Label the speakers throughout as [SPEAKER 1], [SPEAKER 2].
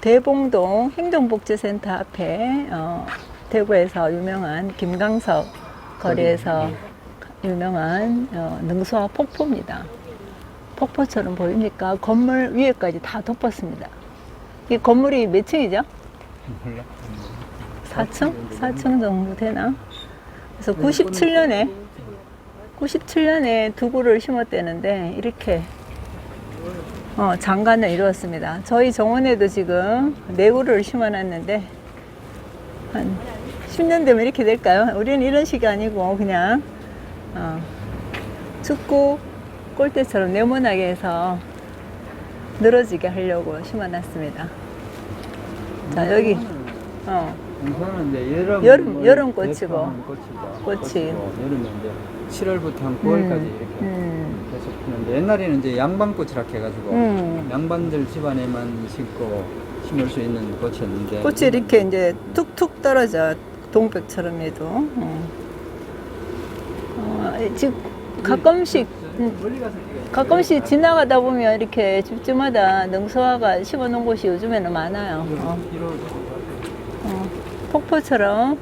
[SPEAKER 1] 대봉동 행정복지센터 앞에 어, 대구에서 유명한 김강석 거리에서 유명한 어, 능수화 폭포입니다. 폭포처럼 보입니까? 건물 위에까지 다 덮었습니다. 이 건물이 몇 층이죠?
[SPEAKER 2] 몰라.
[SPEAKER 1] 4층? 4층 정도 되나? 그래서 97년에 97년에 두부를 심었대는데 이렇게 어, 장관을 이루었습니다. 저희 정원에도 지금 네구를 심어놨는데 한 10년 되면 이렇게 될까요? 우리는 이런 식이 아니고 그냥 어, 축구 골대처럼 네모나게 해서 늘어지게 하려고 심어놨습니다. 자 여기 어,
[SPEAKER 2] 공사는 이제 여름
[SPEAKER 1] 여름- 여름 꽃이고.
[SPEAKER 2] 대표하는 꽃이죠.
[SPEAKER 1] 꽃이.
[SPEAKER 2] 꽃이고, 여름에 이제 7월부터 한 9월까지 이렇게
[SPEAKER 1] 음.
[SPEAKER 2] 계속 피는데 옛날에는 이제 양반꽃이라 해가지고
[SPEAKER 1] 음.
[SPEAKER 2] 양반들 집안에만 심고 심을 수 있는 꽃이었는데
[SPEAKER 1] 꽃이 이렇게 이제 툭툭 떨어져 동백처럼 해도 어. 어, 지금 가끔씩 음,
[SPEAKER 2] 멀리 가서 찍어야
[SPEAKER 1] 가끔씩 지나가다 보면 이렇게 집집마다 능소화가 심어놓은 곳이 요즘에는 많아요. 어, 어, 폭포처럼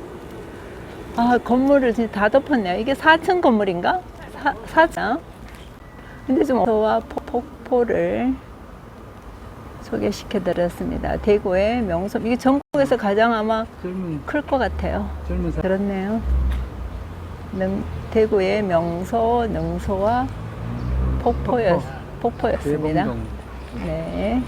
[SPEAKER 1] 아 건물을 진짜 다 덮었네요. 이게 4층 건물인가? 4, 4층. 근데 좀 소와 폭포를 소개시켜 드렸습니다. 대구의 명소 이게 전국에서 가장 아마 클 것 같아요.
[SPEAKER 2] 젊은 사람
[SPEAKER 1] 그렇네요. 능, 대구의 명소, 능소와 폭포였, 폭포였습니다. 네.